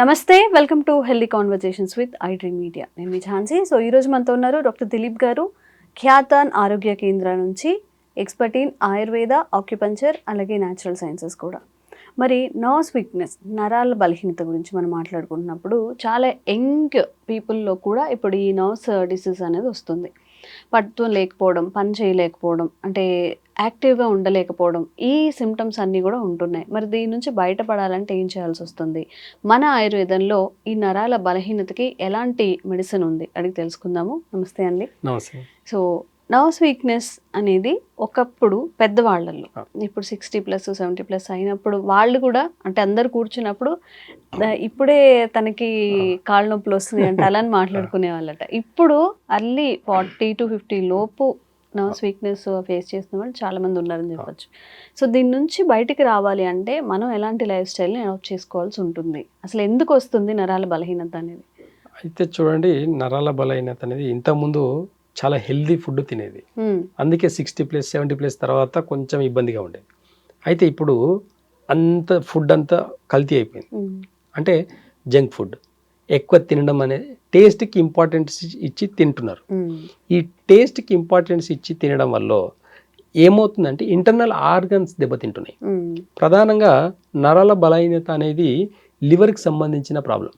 నమస్తే welcome to healthy conversations with I dream media నేను మీ ఝాన్సీ. సో ఈరోజు మనతో ఉన్నారు డాక్టర్ దిలీప్ గారు ఖ్యాతాన్ ఆరోగ్య కేంద్ర నుంచి ఎక్స్పర్ట్ ఇన్ ఆయుర్వేద ఆక్యుపంచర్ అలాగే న్యాచురల్ సైన్సెస్ కూడా. మరి నర్వ్స్ వీక్నెస్ నరాల బలహీనత గురించి మనం మాట్లాడుకుంటున్నప్పుడు చాలా యంగ్ పీపుల్లో కూడా ఇప్పుడు ఈ నర్వ్స్ డిసీజ్ అనేది వస్తుంది. పట్టుతో లేకపోవడం పని చేయలేకపోవడం అంటే యాక్టివ్గా ఉండలేకపోవడం ఈ సిమ్టమ్స్ అన్నీ కూడా ఉంటున్నాయి. మరి దీని నుంచి బయటపడాలంటే ఏం చేయాల్సి వస్తుంది? మన ఆయుర్వేదంలో ఈ నరాల బలహీనతకి ఎలాంటి మెడిసిన్ ఉంది? అడిగి తెలుసుకుందాము. నమస్తే అండి. నమస్తే. సో నర్వ్స్ వీక్నెస్ అనేది ఒకప్పుడు పెద్దవాళ్ళల్లో. ఇప్పుడు సిక్స్టీ ప్లస్ సెవెంటీ ప్లస్ అయినప్పుడు వాళ్ళు కూడా అంటే అందరు కూర్చున్నప్పుడు ఇప్పుడే తనకి కాళ్ళ నొప్పులు వస్తుంది అంటే అలా అని మాట్లాడుకునే వాళ్ళట. ఇప్పుడు అర్లీ ఫార్టీ టు ఫిఫ్టీ లోపు నర్వ్స్ వీక్నెస్ ఫేస్ చేస్తున్న వాళ్ళు చాలా మంది ఉన్నారని చెప్పొచ్చు. సో దీని నుంచి బయటికి రావాలి అంటే మనం ఎలాంటి లైఫ్ స్టైల్ని అడాప్ట్ చేసుకోవాల్సి ఉంటుంది. అసలు ఎందుకు వస్తుంది నరాల బలహీనత అనేది? అయితే చూడండి నరాల బలహీనత అనేది ఇంతకుముందు చాలా హెల్దీ ఫుడ్ తినేది. అందుకే సిక్స్టీ ప్లస్ సెవెంటీ ప్లస్ తర్వాత కొంచెం ఇబ్బందిగా ఉండేది. అయితే ఇప్పుడు అంత ఫుడ్ అంతా కల్తీ అయిపోయింది. అంటే జంక్ ఫుడ్. ఎక్కువ తినడం అనేది టేస్ట్కి ఇంపార్టెన్స్ ఇచ్చి తింటున్నారు. ఈ టేస్ట్కి ఇంపార్టెన్స్ ఇచ్చి తినడం వల్ల ఏమవుతుందంటే ఇంటర్నల్ ఆర్గన్స్ దెబ్బతింటున్నాయి. ప్రధానంగా నరాల బలహీనత అనేది లివర్కి సంబంధించిన ప్రాబ్లం.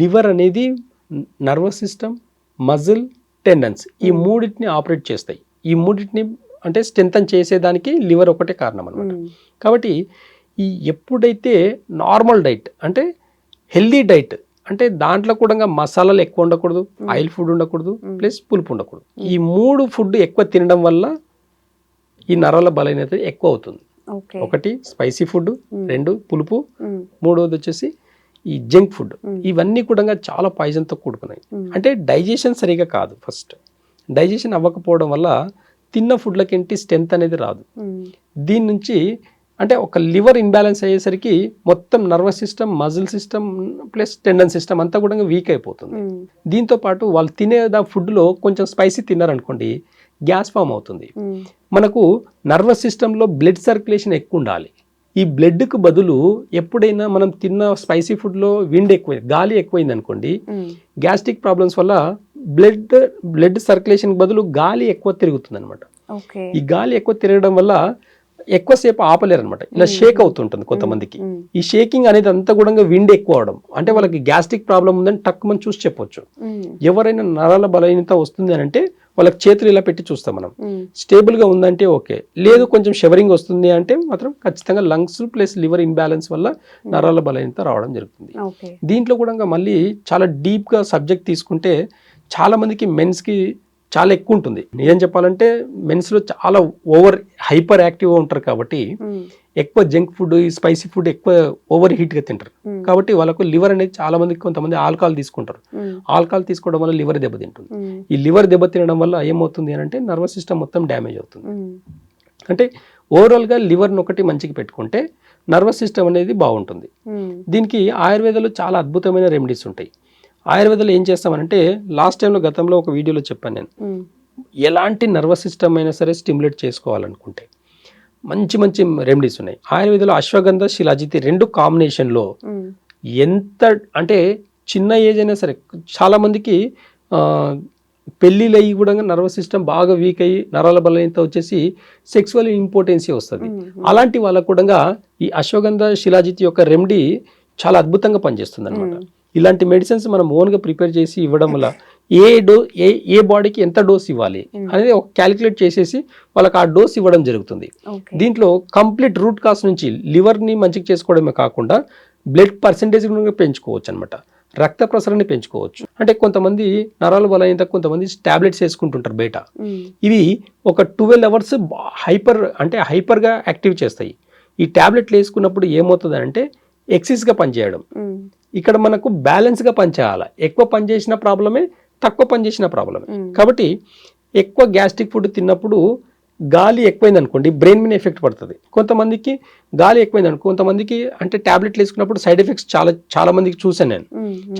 లివర్ అనేది నర్వస్ సిస్టమ్ మజిల్ టెండన్స్. ఈ మూడింటిని ఆపరేట్ చేస్తాయి. ఈ మూడింటిని అంటే స్ట్రెంథన్ చేసేదానికి లివర్ ఒకటే కారణం అనమాట. కాబట్టి ఈ ఎప్పుడైతే నార్మల్ డైట్ అంటే హెల్దీ డైట్ అంటే దాంట్లో కూడా మసాలాలు ఎక్కువ ఉండకూడదు ఆయిల్ ఫుడ్ ఉండకూడదు. ప్లస్ పులుపు ఉండకూడదు. ఈ మూడు ఫుడ్ ఎక్కువ తినడం వల్ల ఈ నరాల బలహీనత ఎక్కువ అవుతుంది. ఒకటి స్పైసీ ఫుడ్. రెండు పులుపు ఉమ్, మూడవది వచ్చేసి ఈ జంక్ ఫుడ్ Mm. ఇవన్నీ కూడా చాలా పాయిజన్తో కూడుకున్నాయి. ఉమ్, అంటే డైజెషన్ సరిగా కాదు ఫస్ట్. డైజెషన్ అవ్వకపోవడం వల్ల తిన్న ఫుడ్లకేంటి స్ట్రెంత్ అనేది రాదు. ఉమ్, దీని నుంచి అంటే ఒక లివర్ ఇన్బ్యాలెన్స్ అయ్యేసరికి మొత్తం nervous system muscle system plus tendon system అంతా కూడా వీక్ అయిపోతుంది. దీంతో పాటు వాళ్ళు తినే దా ఫుడ్లో కొంచెం స్పైసీ తిన్నారనుకోండి గ్యాస్ ఫామ్ అవుతుంది. మనకు నర్వస్ సిస్టంలో బ్లడ్ సర్క్యులేషన్ ఎక్కువ ఉండాలి. ఈ బ్లడ్కు బదులు ఎప్పుడైనా మనం తిన్న స్పైసీ ఫుడ్లో విండ్ ఎక్కువ గాలి ఎక్కువైంది అనుకోండి గ్యాస్ట్రిక్ ప్రాబ్లమ్స్ వల్ల బ్లడ్ బ్లడ్ సర్క్యులేషన్ బదులు గాలి ఎక్కువ తిరుగుతుంది అనమాట ఈ గాలి ఎక్కువ తిరగడం వల్ల ఎక్కువసేపు ఆపలేరు అనమాట ఇలా షేక్ అవుతుంటుంది కొంతమందికి. ఈ షేకింగ్ అనేది అంతా కూడా విండ్ ఎక్కువ అవడం. అంటే వాళ్ళకి గ్యాస్ట్రిక్ ప్రాబ్లం ఉందని టక్ మనం చూసి చెప్పొచ్చు. ఎవరైనా నరాల బలహీనత వస్తుంది అని అంటే వాళ్ళకి చేతులు ఇలా పెట్టి చూస్తాం మనం. ఉమ్, స్టేబుల్గా ఉందంటే ఓకే. లేదు కొంచెం షవరింగ్ వస్తుంది అంటే మాత్రం ఖచ్చితంగా లంగ్స్ ప్లస్ లివర్ ఇంబ్యాలెన్స్ వల్ల నరాల బలహీనత రావడం జరుగుతుంది. దీంట్లో కూడా మళ్ళీ చాలా డీప్గా సబ్జెక్ట్ తీసుకుంటే చాలా మందికి మెన్స్కి చాలా ఎక్కువ ఉంటుంది. నిజం చెప్పాలంటే మెన్స్లో చాలా ఓవర్ హైపర్ యాక్టివ్గా ఉంటారు కాబట్టి ఎక్కువ జంక్ ఫుడ్ ఈ స్పైసీ ఫుడ్ ఎక్కువ ఓవర్ హీట్గా తింటారు కాబట్టి వాళ్ళకు లివర్ అనేది చాలా మందికి కొంతమంది ఆల్కహాల్ తీసుకుంటారు. ఆల్కహాల్ తీసుకోవడం వల్ల లివర్ దెబ్బతింటుంది ఈ లివర్ దెబ్బతినడం వల్ల ఏమవుతుంది అని అంటే నర్వస్ సిస్టమ్ మొత్తం డ్యామేజ్ అవుతుంది. అంటే ఓవరాల్గా లివర్ని ఒకటి మంచిగా పెట్టుకుంటే నర్వస్ సిస్టమ్ అనేది బాగుంటుంది. దీనికి ఆయుర్వేదంలో చాలా అద్భుతమైన రెమెడీస్ ఉంటాయి. ఆయుర్వేదంలో ఏం చేస్తామనంటే లాస్ట్ టైంలో గతంలో ఒక వీడియోలో చెప్పాను నేను. ఎలాంటి నర్వస్ సిస్టమ్ అయినా సరే స్టిమ్యులేట్ చేసుకోవాలనుకుంటే. మంచి మంచి రెమెడీస్ ఉన్నాయి. ఆయుర్వేదంలో అశ్వగంధ శిలాజితి రెండు కాంబినేషన్లో ఎంత అంటే చిన్న ఏజ్ అయినా సరే చాలా మందికి ఆ, పెళ్ళిళ్ళు అయ్యి కూడా నర్వస్ సిస్టమ్ బాగా వీక్ అయ్యి నరాల బలహీనత వచ్చేసి సెక్సువల్ ఇంపార్టెన్సీ వస్తుంది. అలాంటి వాళ్ళకు కూడా ఈ అశ్వగంధ శిలాజిత్ యొక్క రెమెడీ చాలా అద్భుతంగా పనిచేస్తుంది అనమాట. ఇలాంటి మెడిసిన్స్ మనం ఓన్గా ప్రిపేర్ చేసి ఇవ్వడం వల్ల ఏ డో ఏ ఏ బాడీకి ఎంత డోస్ ఇవ్వాలి ఉమ్. అనేది ఒక క్యాలిక్యులేట్ చేసేసి వాళ్ళకి ఆ డోస్ ఇవ్వడం జరుగుతుంది. దీంట్లో కంప్లీట్ రూట్ కాస్ నుంచి లివర్ని మంచిగా చేసుకోవడమే కాకుండా బ్లడ్ పర్సంటేజ్ పెంచుకోవచ్చు అనమాట రక్త ప్రసరణని పెంచుకోవచ్చు. అంటే కొంతమంది నరాల బలహీనత కొంతమంది టాబ్లెట్స్ వేసుకుంటుంటారు బయట. ఉమ్, ఇవి ఒక ట్వెల్వ్ అవర్స్ హైపర్ అంటే హైపర్గా యాక్టివ్ చేస్తాయి. ఈ టాబ్లెట్లు వేసుకున్నప్పుడు ఏమవుతుంది అంటే ఎక్సిస్గా పనిచేయడం. ఉమ్, ఇక్కడ మనకు బ్యాలెన్స్గా పనిచేయాలి? ఎక్కువ పనిచేసిన ప్రాబ్లమే తక్కువ పనిచేసిన ప్రాబ్లమే కాబట్టి ఎక్కువ గ్యాస్ట్రిక్ ఫుడ్ తిన్నప్పుడు గాలి ఎక్కువైంది అనుకోండి బ్రెయిన్ మీద ఎఫెక్ట్ పడుతుంది. కొంతమందికి గాలి ఎక్కువైంది అనుకో కొంతమందికి అంటే టాబ్లెట్లు వేసుకున్నప్పుడు సైడ్ ఎఫెక్ట్స్ చాలా చాలా మందికి చూసాను నేను.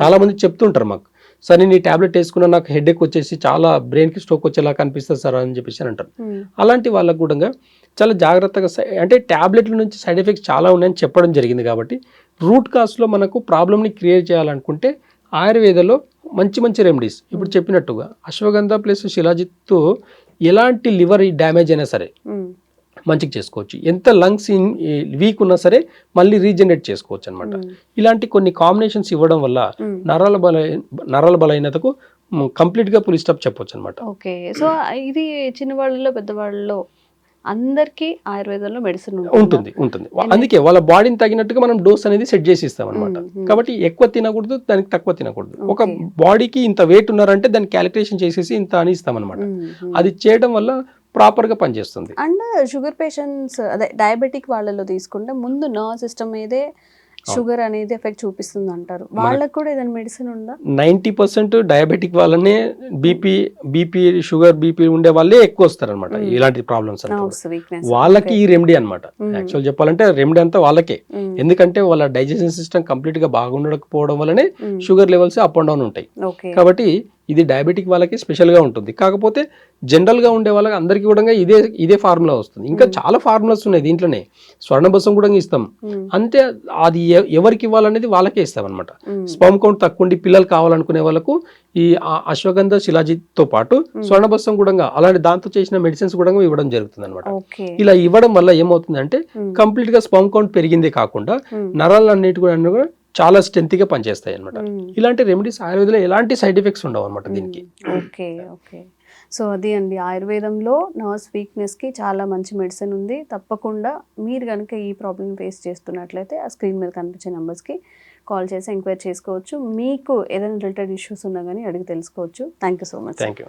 చాలా మంది చెప్తుంటారు మాకు సార్ నేను ఈ టాబ్లెట్ వేసుకున్నా నాకు హెడ్ ఎక్ వచ్చేసి చాలా బ్రెయిన్కి స్ట్రోక్ వచ్చేలా కనిపిస్తుంది సార్ అని చెప్పేసి అంటారు. అలాంటి వాళ్ళకు కూడా చాలా జాగ్రత్తగా అంటే ట్యాబ్లెట్ల నుంచి సైడ్ ఎఫెక్ట్స్ చాలా ఉన్నాయని చెప్పడం జరిగింది కాబట్టి రూట్ కాస్లో మనకు ప్రాబ్లమ్ని క్రియేట్ చేయాలనుకుంటే ఆయుర్వేదలో మంచి మంచి రెమెడీస్. ఇప్పుడు చెప్పినట్టుగా అశ్వగంధ ప్లస్ శిలాజిత్తో ఎలాంటి లివర్ డ్యామేజ్ అయినా సరే. మంచిగా చేసుకోవచ్చు. ఎంత లంగ్స్ వీక్ ఉన్నా సరే మళ్ళీ రీజనరేట్ చేసుకోవచ్చు అనమాట ఇలాంటి కొన్ని కాంబినేషన్స్ ఇవ్వడం వల్ల. నరాల బల నరాల బలహీనతకు మ్, complete గా పులి స్టాప్ చెప్పొచ్చు అనమాట ఓకే. సో ఇది చిన్నవాళ్ళలో పెద్దవాళ్ళలో అందరికీ ఆయుర్వేదంలో మెడిసిన్ ఉంటుంది. ఉంటుంది అందుకే వాళ్ళ బాడీని తగినట్టుగా మనం డోస్ అనేది సెట్ చేసి ఇస్తాం అనమాట. కాబట్టి ఎక్కువ తినకూడదు దానికి తక్కువ తినకూడదు. ఒక. బాడీకి ఇంత వెయిట్ ఉన్నారంటే దాన్ని క్యాలిక్యులేషన్ చేసేసి ఇంత అని ఇస్తాం అనమాట. అది చేయడం వల్ల ప్రాపర్గా పనిచేస్తుంది. అండ్ షుగర్ పేషెంట్స్ అదే డయాబెటిక్ వాళ్ళలో తీసుకుంటే ముందు నర్వ్ సిస్టమ్ మీదే షుగర్ అనేది ఎఫెక్ట్ చూపిస్తుంది అంటారు వాళ్ళకు కూడా ఏదైనా మెడిసిన్ ఉందా? నైంటీ పర్సెంట్ డయాబెటిక్ వాళ్ళనే బీపీ బీపీ షుగర్ బీపీ ఉండే వాళ్ళే ఎక్కువ వస్తారు అనమాట. ఇలాంటి ప్రాబ్లమ్స్ వాళ్ళకి ఈ రెమెడీ అనమాట. యాక్చువల్ చెప్పాలంటే రెమెడీ అంతా వాళ్ళకే. ఎందుకంటే వాళ్ళ డైజెషన్ సిస్టమ్ కంప్లీట్గా బాగుండకపోవడం వల్లనే sugar levels up and down ఉంటాయి. కాబట్టి ఇది డయాబెటిక్ వాళ్ళకి స్పెషల్గా ఉంటుంది. కాకపోతే జనరల్గా ఉండే వాళ్ళకి అందరికీ కూడా ఇదే ఇదే ఫార్ములా వస్తుంది. ఇంకా చాలా ఫార్ములాస్ ఉన్నాయి దీంట్లోనే. స్వర్ణబసం కూడా ఇస్తాం. అంతే అది ఎవరికి ఇవ్వాలనేది వాళ్ళకే ఇస్తాం అనమాట స్పర్మ్ కౌంట్ తక్కువ ఉండి పిల్లలు కావాలనుకునే వాళ్ళకు ఈ అశ్వగంధ శిలాజిత్తో పాటు స్వర్ణబసం కూడా అలాంటి దాంతో చేసిన మెడిసిన్స్ కూడా ఇవ్వడం జరుగుతుంది అనమాట ఇలా ఇవ్వడం వల్ల ఏమవుతుందంటే కంప్లీట్గా స్పర్మ్ కౌంట్ పెరిగిందే కాకుండా నరాలు అన్నిటి కూడా అన్ని కూడా చాలా స్ట్రెంత్గా పనిచేస్తాయి అనమాట ఇలాంటి రెమెడీస్ ఆయుర్వేదంలో ఎలాంటి సైడ్ ఎఫెక్ట్స్ ఉండవు అనమాట దీనికి. Okay okay. సో అది అండి. ఆయుర్వేదంలో నర్వ్స్ వీక్నెస్కి చాలా మంచి మెడిసిన్ ఉంది. తప్పకుండా మీరు కనుక ఈ ప్రాబ్లమ్ ఫేస్ చేస్తున్నట్లయితే ఆ స్క్రీన్ మీద కనిపించే నెంబర్స్కి కాల్ చేసి ఎంక్వైరీ చేసుకోవచ్చు. మీకు ఏదైనా రిలేటెడ్ ఇష్యూస్ ఉన్నా కానీ అడిగి తెలుసుకోవచ్చు. Thank you so much thank you